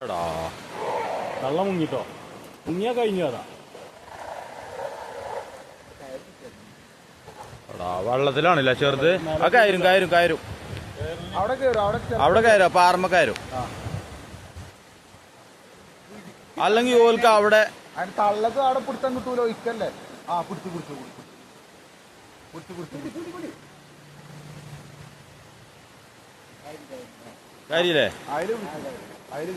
എടാ. കള്ള മുങ്ങിട്ടോ? മുങ്ങിയാ കഴിഞ്ഞു അതാ. എടാ വെള്ളത്തിലാണില്ല ചെറുത്? ആ കയറും കയറും കയറും. അവിടെ കയറും അവിടെ കയറും. അല്ലെങ്കിൽ ഓൽക്ക് അവിടെ അവിടെ പിടുത്തം കിട്ടൂല? ഇക്കല്ലേ? ആ പിടിച്ചു പിടിച്ചു പിടിച്ചു പിടിച്ചു പിടിച്ചു കാര്യല്ലേ അതിൽ അതിൽ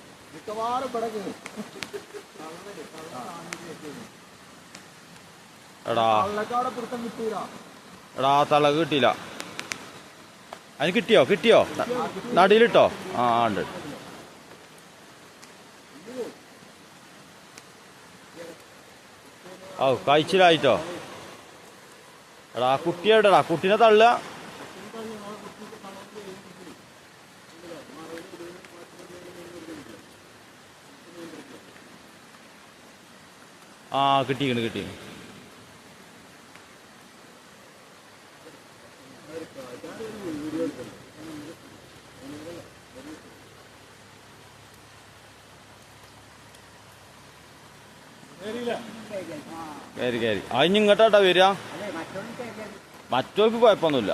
മിക്കവാറും ഇവിടെ കയറും എടാ. എടാ തളക് കിട്ടിയില്ല. അതിന് കിട്ടിയോ? കിട്ടിയോ? നടിയിലിട്ടോ? ആ ഉണ്ട്. ഓ കഴിച്ചിലായിട്ടോ? എടാ ആ കുട്ടി കുട്ടീനെ തള്ള ആ കിട്ടിക്കണ് കിട്ടി കയറി കയറി അതിന് ഇങ്ങോട്ടാട്ടാ വരിക മറ്റോ കുഴപ്പമൊന്നുമില്ല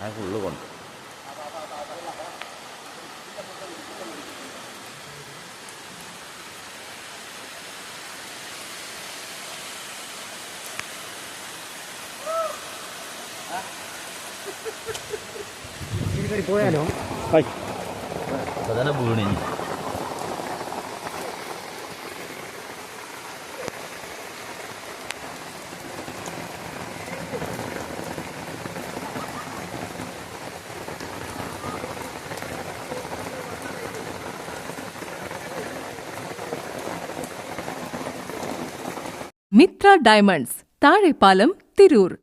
하굴로건 이거 뭐야 너? 아이, 바다나 부르네. മിത്ര ഡയമണ്ട്സ് താഴെപ്പാലം തിരൂർ.